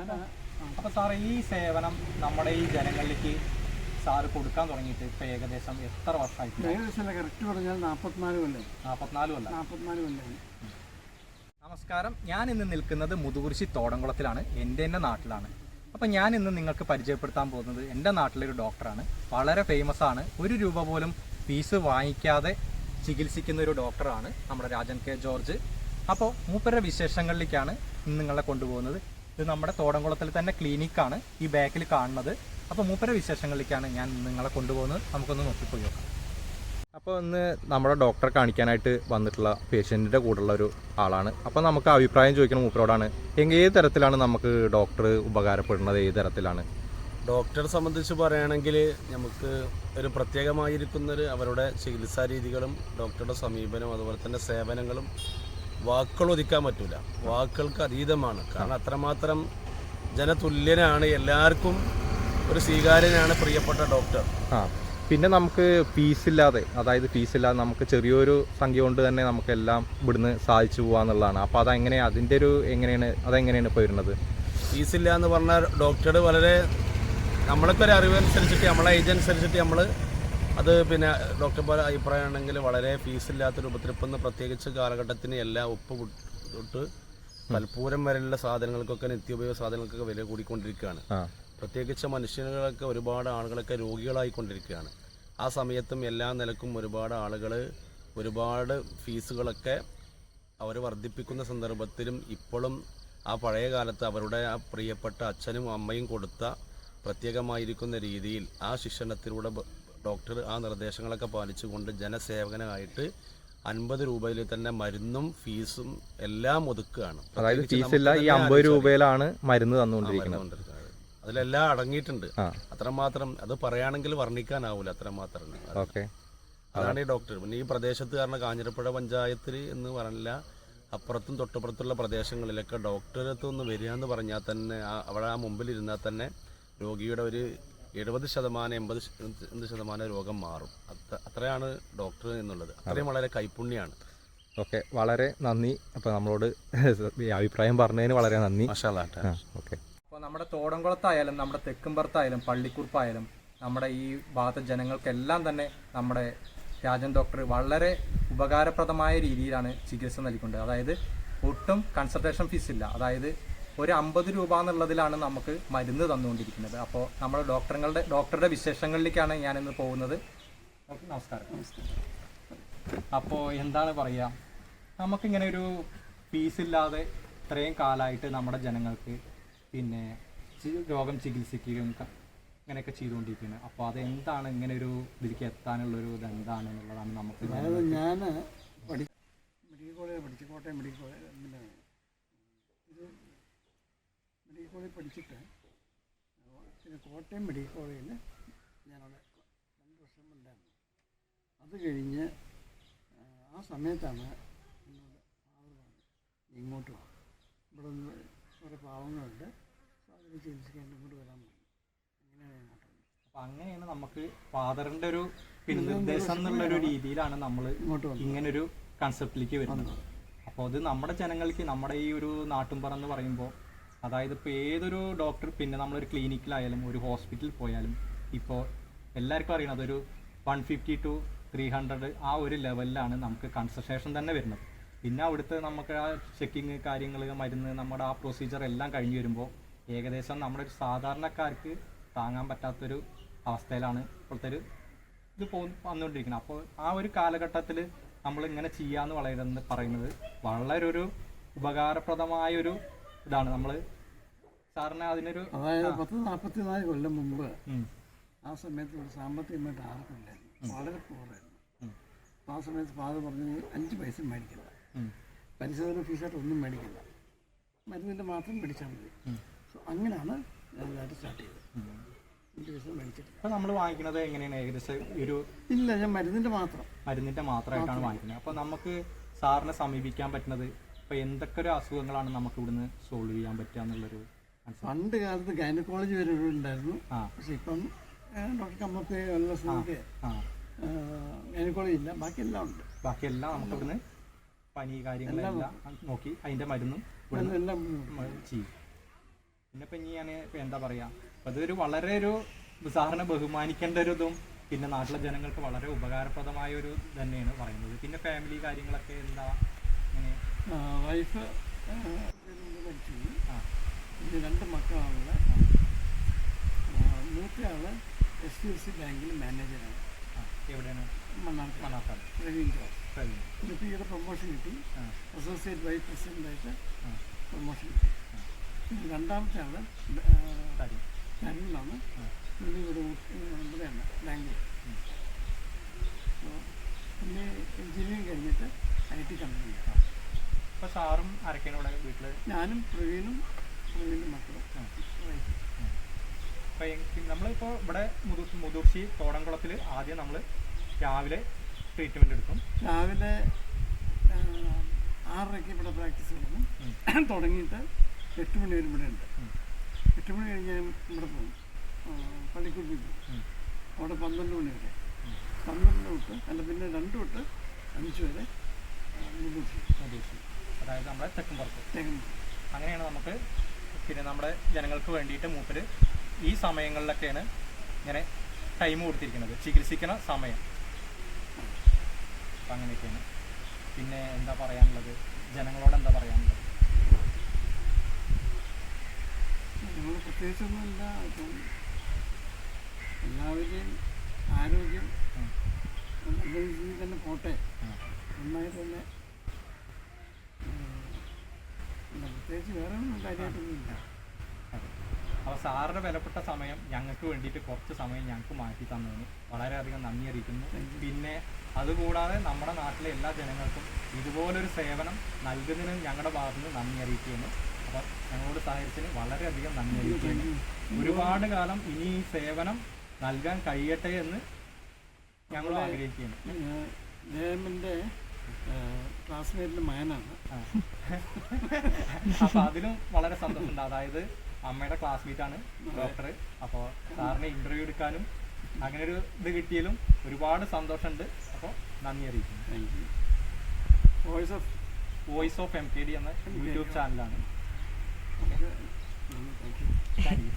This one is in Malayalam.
അപ്പൊ സാറേ ഈ സേവനം നമ്മുടെ ഈ ജനങ്ങളിലേക്ക് സാറ് കൊടുക്കാൻ തുടങ്ങിയിട്ട് ഇപ്പൊ ഏകദേശം എത്ര വർഷമായിട്ട് ഏകദേശം കറക്റ്റ് പറഞ്ഞാൽ നാൽപ്പത്തിനാല് കൊല്ലം. നാൽപ്പത്തിനാല് കൊല്ലം. നാൽപ്പത്തിനാല് കൊല്ലം. നമസ്കാരം. ഞാൻ ഇന്ന് നിൽക്കുന്നത് മുതുകുറിശി തോടംകുളത്തിലാണ്. എന്റെ തന്നെ നാട്ടിലാണ്. അപ്പം ഞാൻ ഇന്ന് നിങ്ങൾക്ക് പരിചയപ്പെടുത്താൻ പോകുന്നത് എന്റെ നാട്ടിലൊരു ഡോക്ടറാണ്. വളരെ ഫേമസ് ആണ്. ഒരു രൂപ പോലും ഫീസ് വാങ്ങിക്കാതെ ചികിത്സിക്കുന്ന ഒരു ഡോക്ടറാണ് നമ്മുടെ രാജൻ കെ ജോർജ്. അപ്പോൾ മൂപ്പരുടെ വിശേഷങ്ങളിലേക്കാണ് ഇന്ന് നിങ്ങളെ കൊണ്ടുപോകുന്നത്. ഇത് നമ്മുടെ തോടംകുളത്തിൽ തന്നെ ക്ലിനിക്കാണ് ഈ ബാക്കിൽ കാണുന്നത്. അപ്പോൾ മൂപ്പര വിശേഷങ്ങളിലേക്കാണ് ഞാൻ നിങ്ങളെ കൊണ്ടുപോകുന്നത്. നമുക്കൊന്ന് നോക്കിപ്പോയി നോക്കാം. അപ്പോൾ ഇന്ന് നമ്മുടെ ഡോക്ടറെ കാണിക്കാനായിട്ട് വന്നിട്ടുള്ള പേഷ്യന്റിന്റെ കൂടെയുള്ള ഒരു ആളാണ്. അപ്പോൾ നമുക്ക് അഭിപ്രായം ചോദിക്കണം മൂപ്പരോടാണ്. എങ്കിൽ ഏത് തരത്തിലാണ് നമുക്ക് ഡോക്ടർ ഉപകാരപ്പെടുന്നത്? ഏത് തരത്തിലാണ്? ഡോക്ടറെ സംബന്ധിച്ച് പറയുകയാണെങ്കിൽ നമുക്ക് ഒരു പ്രത്യേകമായിരിക്കുന്നൊരു അവരുടെ ചികിത്സാ രീതികളും ഡോക്ടറുടെ സമീപനവും അതുപോലെ തന്നെ സേവനങ്ങളും വാക്കുകൾ ഒതുക്കാൻ പറ്റില്ല വാക്കുകൾക്ക് അതീതമാണ്. കാരണം അത്രമാത്രം ജനതുല്യനാണ് എല്ലാവർക്കും ഒരു സ്വീകാര്യനാണ് പ്രിയപ്പെട്ട ഡോക്ടർ. ആ പിന്നെ നമുക്ക് ഫീസില്ലാതെ അതായത് ഫീസില്ലാതെ നമുക്ക് ചെറിയൊരു സംഖ്യ കൊണ്ട് തന്നെ നമുക്ക് എല്ലാം ഇവിടുന്ന് സാധിച്ചു പോകാന്നുള്ളതാണ് അപ്പോൾ അതെങ്ങനെയാണ് അതിന്റെ ഒരു എങ്ങനെയാണ് അതെങ്ങനെയാണ് ഇപ്പോൾ വരുന്നത്? ഫീസില്ല എന്ന് പറഞ്ഞാൽ ഡോക്ടർ വളരെ നമ്മളൊക്കെ ഒരു അറിവനുസരിച്ചിട്ട് നമ്മളെ ഏജ് അനുസരിച്ചിട്ട് നമ്മൾ അത് പിന്നെ ഡോക്ടർമാരുടെ അഭിപ്രായം അഭിപ്രായമാണെങ്കിൽ വളരെ ഫീസില്ലാത്ത രൂപത്തിൽ ഇപ്പം പ്രത്യേകിച്ച് കാലഘട്ടത്തിന് എല്ലാ ഉപ്പ് തൊട്ട് പൽപ്പൂരം വരെയുള്ള സാധനങ്ങൾക്കൊക്കെ നിത്യോപയോഗ സാധനങ്ങൾക്കൊക്കെ വില കൂടിക്കൊണ്ടിരിക്കുകയാണ്. പ്രത്യേകിച്ച് മനുഷ്യനുകളൊക്കെ ഒരുപാട് ആളുകളൊക്കെ രോഗികളായിക്കൊണ്ടിരിക്കുകയാണ്. ആ സമയത്തും എല്ലാ നിലക്കും ഒരുപാട് ആളുകൾ ഒരുപാട് ഫീസുകളൊക്കെ അവർ വർദ്ധിപ്പിക്കുന്ന സന്ദർഭത്തിലും ഇപ്പോഴും ആ പഴയ കാലത്ത് അവരുടെ ആ പ്രിയപ്പെട്ട അച്ഛനും അമ്മയും കൊടുത്ത പ്രത്യേകമായിരിക്കുന്ന രീതിയിൽ ആ ശിക്ഷണത്തിലൂടെ ഡോക്ടർ ആ നിർദ്ദേശങ്ങളൊക്കെ പാലിച്ചുകൊണ്ട് ജനസേവകനായിട്ട് അൻപത് രൂപയിൽ തന്നെ മരുന്നും ഫീസും എല്ലാം ഒതുക്കുകയാണ്. അതായത് ഫീസ് ഫീസില്ല ഈ അമ്പത് രൂപയിലാണ് മരുന്ന് തന്നുകൊണ്ടിരിക്കുന്നത്. അതിലെല്ലാം അടങ്ങിയിട്ടുണ്ട്. അത്രമാത്രം അത് പറയുകയാണെങ്കിൽ വർണിക്കാനാവൂല അത്രമാത്രം. ഓക്കെ. അതാണ് ഈ ഡോക്ടർ. പിന്നെ ഈ പ്രദേശത്ത് കാരണം കാഞ്ഞിരപ്പുഴ പഞ്ചായത്തിൽ എന്ന് പറഞ്ഞില്ല അപ്പുറത്തും തൊട്ടപ്പുറത്തുള്ള പ്രദേശങ്ങളിലൊക്കെ ഡോക്ടറെ അടുത്തൊന്ന് വരിക എന്ന് പറഞ്ഞാൽ തന്നെ അവിടെ ആ മുമ്പിൽ ഇരുന്നാൽ തന്നെ രോഗിയുടെ ഒരു എഴുപത് ശതമാനം എൺപത് എന്ത് ശതമാനം രോഗം മാറും. അത്ര അത്രയാണ് ഡോക്ടർ എന്നുള്ളത്. അത്രയും വളരെ കൈപ്പുണ്യാണ് ഓക്കെ വളരെ നന്ദി. അപ്പോൾ നമ്മളോട് ഈ അഭിപ്രായം പറഞ്ഞതിന് വളരെ നന്ദി. ഓക്കെ. അപ്പോൾ നമ്മുടെ തോടംകുളത്തായാലും നമ്മുടെ തെക്കുംപുറത്തായാലും പള്ളിക്കുറുപ്പായാലും നമ്മുടെ ഈ ഭാഗത്തെ ജനങ്ങൾക്കെല്ലാം തന്നെ നമ്മുടെ രാജൻ ഡോക്ടർ വളരെ ഉപകാരപ്രദമായ രീതിയിലാണ് ചികിത്സ നൽകിക്കൊണ്ട്. അതായത് ഒട്ടും കൺസൾട്ടേഷൻ ഫീസ് ഇല്ല. അതായത് ഒരു അമ്പത് രൂപ എന്നുള്ളതിലാണ് നമുക്ക് മരുന്ന് തന്നുകൊണ്ടിരിക്കുന്നത്. അപ്പോൾ നമ്മുടെ ഡോക്ടറുകളുടെ ഡോക്ടറുടെ വിശേഷങ്ങളിലേക്കാണ് ഞാനിന്ന് പോകുന്നത്. നമസ്കാരം. അപ്പോൾ എന്താണ് പറയുക നമുക്കിങ്ങനെ ഒരു ഫീസില്ലാതെ ഇത്രയും കാലമായിട്ട് നമ്മുടെ ജനങ്ങൾക്ക് പിന്നെ രോഗം ചികിത്സിക്കുകയും ഇങ്ങനെയൊക്കെ ചെയ്തുകൊണ്ടിരിക്കുന്നത് അപ്പോൾ അതെന്താണ് ഇങ്ങനെ ഒരു ഇതിലേക്ക് എത്താനുള്ളൊരു ഇതെന്താണ് എന്നുള്ളതാണ് നമുക്ക് ഞാൻ മെഡിക്കൽ കോളേജ് പഠിച്ചു കോട്ടയം മെഡിക്കൽ കോളേജ് പിന്നെ ഇത് മെഡിക്കൽ കോളേജിൽ പഠിച്ചിട്ട് പിന്നെ കോട്ടയം മെഡിക്കൽ കോളേജിൽ ഞാനവിടെ രണ്ട് വർഷം ഉണ്ടായിരുന്നു. അത് കഴിഞ്ഞ് ആ, സമയത്താണ് എന്നോട് ഇങ്ങോട്ട് വാ ഇവിടെ നിന്ന് കുറേ പാവങ്ങളുണ്ട്. അപ്പോൾ അതിന് ചികിത്സിക്കാൻ ഇങ്ങോട്ട് വരാൻ പറഞ്ഞു. അങ്ങനെയാണ് ഇങ്ങോട്ട്. അപ്പോൾ അങ്ങനെയാണ് നമുക്ക് ഫാദറിന്റെ ഒരു പിന്നിർദ്ദേശം എന്നുള്ള ഒരു രീതിയിലാണ് നമ്മൾ ഇങ്ങനൊരു കൺസെപ്റ്റിലേക്ക് വരുന്നത്. അപ്പോൾ അത് നമ്മുടെ ജനങ്ങൾക്ക് നമ്മുടെ ഈ ഒരു നാട്ടുംപറ എന്ന് പറയുമ്പോൾ അതായത് ഇപ്പോൾ ഏതൊരു ഡോക്ടർ പിന്നെ നമ്മളൊരു ക്ലിനിക്കിലായാലും ഒരു ഹോസ്പിറ്റലിൽ പോയാലും ഇപ്പോൾ എല്ലാവർക്കും അറിയണം അതൊരു one fifty two three hundred ആ ഒരു ലെവലിലാണ് നമുക്ക് കൺസൾട്ടേഷൻ തന്നെ വരുന്നത്. പിന്നെ അവിടുത്തെ നമുക്ക് ആ ചെക്കിങ് കാര്യങ്ങൾ മരുന്ന് നമ്മുടെ ആ പ്രൊസീജിയർ എല്ലാം കഴിഞ്ഞ് വരുമ്പോൾ ഏകദേശം നമ്മുടെ ഒരു സാധാരണക്കാർക്ക് താങ്ങാൻ പറ്റാത്തൊരു അവസ്ഥയിലാണ് ഇപ്പോഴത്തെ ഒരു ഇത് പോ വന്നുകൊണ്ടിരിക്കുന്നത് അപ്പോൾ ആ ഒരു കാലഘട്ടത്തിൽ നമ്മൾ ഇങ്ങനെ ചെയ്യാമെന്ന് പറയുന്നത് പറയുന്നത് വളരെ ഒരു ഉപകാരപ്രദമായ ഒരു ഇതാണ് നമ്മൾ സാറിന് അതിനൊരു അതായത് പത്ത് നാൽപ്പത്തി നാല് കൊല്ലം മുമ്പ് ആ സമയത്ത് ഇവിടെ സാമ്പത്തികമായിട്ട് ആർക്കും ഇല്ലായിരുന്നു വളരെ പോറായിരുന്നു അപ്പോൾ ആ സമയത്ത് ഫാദർ പറഞ്ഞു അഞ്ച് പൈസ മേടിക്കില്ല പരിശോധന ഫീസായിട്ട് ഒന്നും മേടിക്കില്ല മരുന്നിന്റെ മാത്രം മേടിച്ചാൽ മതി. സോ അങ്ങനെയാണ് ഞാൻ ഇതായിട്ട് സ്റ്റാർട്ട് ചെയ്തത്. അപ്പോൾ നമ്മൾ വാങ്ങിക്കുന്നത് എങ്ങനെയാണ്? ഏകദേശം ഒരു ഇല്ല ഞാൻ മരുന്നിന്റെ മാത്രം. മരുന്നിന്റെ മാത്രമായിട്ടാണ് വാങ്ങിക്കുന്നത്. അപ്പോൾ നമുക്ക് സാറിനെ സമീപിക്കാൻ പറ്റുന്നത് ഇപ്പോൾ എന്തൊക്കെ ഒരു അസുഖങ്ങളാണ് നമുക്ക് ഇവിടുന്ന് സോൾവ് ചെയ്യാൻ പറ്റുക എന്നുള്ളൊരു പണ്ട് കാലത്ത് ഗൈനക്കോളജി വരെ ഉണ്ടായിരുന്നു പക്ഷെ ഇപ്പം ഡോക്ടർ കമ്മത്തെ ഉള്ള സ്ഥലത്ത് ഗൈനക്കോളജി ഇല്ല. ബാക്കി ബാക്കിയെല്ലാം ഉണ്ട്. ബാക്കി ബാക്കിയെല്ലാം നമുക്ക് ഇവിടുന്ന് പനി കാര്യങ്ങളെല്ലാം നോക്കി. അതിന്റെ മരുന്നും എല്ലാം ചെയ്യും. പിന്നെ ഇപ്പൊ ഞാൻ എന്താ പറയാ? അപ്പൊ അതൊരു വളരെ ഒരു സാറിനെ ബഹുമാനിക്കേണ്ട ഒരു ഇതും പിന്നെ നാട്ടിലെ ജനങ്ങൾക്ക് വളരെ ഉപകാരപ്രദമായ ഒരു തന്നെയാണ് പറയുന്നത്. പിന്നെ ഫാമിലി കാര്യങ്ങളൊക്കെ എന്താ വൈഫ് മരിച്ചു. പിന്നെ ഇത് രണ്ട് മക്കളാണുള്ളത്. മൂത്തയാൾ എസ് ഡി എഫ് സി ബാങ്കിൽ മാനേജറാണ്. എവിടെയാണ്? മണ്ണാർക്കാട്. പ്രവീൺ പ്രവീൺ. എന്നിട്ട് ഈയിടെ പ്രൊമോഷൻ കിട്ടി. അസോസിയേറ്റ് വൈസ് പ്രസിഡന്റായിട്ട് പ്രൊമോഷൻ കിട്ടി. പിന്നെ രണ്ടാമത്തെ ആൾ ശരി തരുണിലാണ് ആ. പുള്ളി ഇവിടെ ഇവിടെയാണ് ബാംഗ്ലൂർ പിന്നെ എഞ്ചിനീയറിംഗ് ഇപ്പൊ സാറും ആരൊക്കെയാണ് ഇവിടെ വീട്ടിൽ? ഞാനും പ്രവീണും പ്രവീണും മക്കളും. എ- നമ്മളിപ്പോ ഇവിടെ മുതു- മുതിർച്ചി തോടംകുളത്തിൽ ആദ്യം നമ്മൾ രാവിലെ ട്രീറ്റ്മെന്റ് എടുക്കും. രാവിലെ ആറരയ്ക്ക് ഇവിടെ പ്രാക്ടീസ് തുടങ്ങും തുടങ്ങിയിട്ട് എട്ട് മണി വരെ ഇവിടെ ഉണ്ട്. എട്ട് മണി കഴിഞ്ഞ് ഞാൻ ഇവിടെ പോകും. പള്ളിക്കുട്ടി പോകും. അവിടെ പന്ത്രണ്ട് മണി വരെ. പന്ത്രണ്ട് തൊട്ട് അല്ല പിന്നെ രണ്ട് തൊട്ട് അഞ്ച് വരെ മുതിർച്ച മുതിർച്ചി അതായത് നമ്മുടെ തെക്കും പുറത്ത്. അങ്ങനെയാണ് നമുക്ക് പിന്നെ നമ്മുടെ ജനങ്ങൾക്ക് വേണ്ടിയിട്ട് മൂപ്പര് ഈ സമയങ്ങളിലൊക്കെയാണ് ഇങ്ങനെ ടൈം കൊടുത്തിരിക്കുന്നത്. ചികിത്സിക്കുന്ന സമയം. അപ്പം അങ്ങനെയൊക്കെയാണ്. പിന്നെ എന്താ പറയാനുള്ളത്? ജനങ്ങളോട് എന്താ പറയാനുള്ളത്? നമ്മൾ പ്രത്യേകിച്ചൊന്നുമില്ല. ഇപ്പം എല്ലാവരുടെയും ആരോഗ്യം. നല്ല രീതിയിൽ തന്നെ പോട്ടെ. നന്നായി തന്നെ ഉം, ഇല്ല, പ്രത്യേകിച്ച് വേറെ ഒന്നും കാര്യമായിട്ടൊന്നുമില്ല. അപ്പോൾ സാറിന്റെ വിലപ്പെട്ട സമയം ഞങ്ങൾക്ക് വേണ്ടിയിട്ട് കുറച്ച് സമയം ഞങ്ങൾക്ക് മാറ്റി തന്നതിന് വളരെയധികം നന്ദി അറിയിക്കുന്നു. പിന്നെ അതുകൂടാതെ നമ്മുടെ നാട്ടിലെ എല്ലാ ജനങ്ങൾക്കും ഇതുപോലൊരു സേവനം നൽകുന്നതിന് ഞങ്ങളുടെ ഭാഗത്തുനിന്ന് നന്ദി അറിയിക്കുന്നു. അപ്പോൾ ഞങ്ങളോട് സഹകരിച്ചതിന് വളരെയധികം നന്ദി അറിയിക്കുന്നു. ഒരുപാട് കാലം ഇനി ഈ സേവനം നൽകാൻ കഴിയട്ടെ എന്ന് ഞങ്ങൾ ആഗ്രഹിക്കുന്നു. ക്ലാസ്മേറ്റിന്റെ മകനാണ്. അപ്പൊ അതിലും വളരെ സന്തോഷമുണ്ട്. അതായത് അമ്മയുടെ ക്ലാസ്മേറ്റ് ആണ് ഡോക്ടർ. അപ്പോൾ സാറിനെ ഇന്റർവ്യൂ എടുക്കാനും അങ്ങനെ ഒരു ഇത് കിട്ടിയാലും ഒരുപാട് സന്തോഷമുണ്ട്. അപ്പോൾ നന്ദി അറിയിക്കുന്നു. Thank you voice of voice of M K D എന്ന യൂട്യൂബ് ചാനലാണ് താങ്ക് യു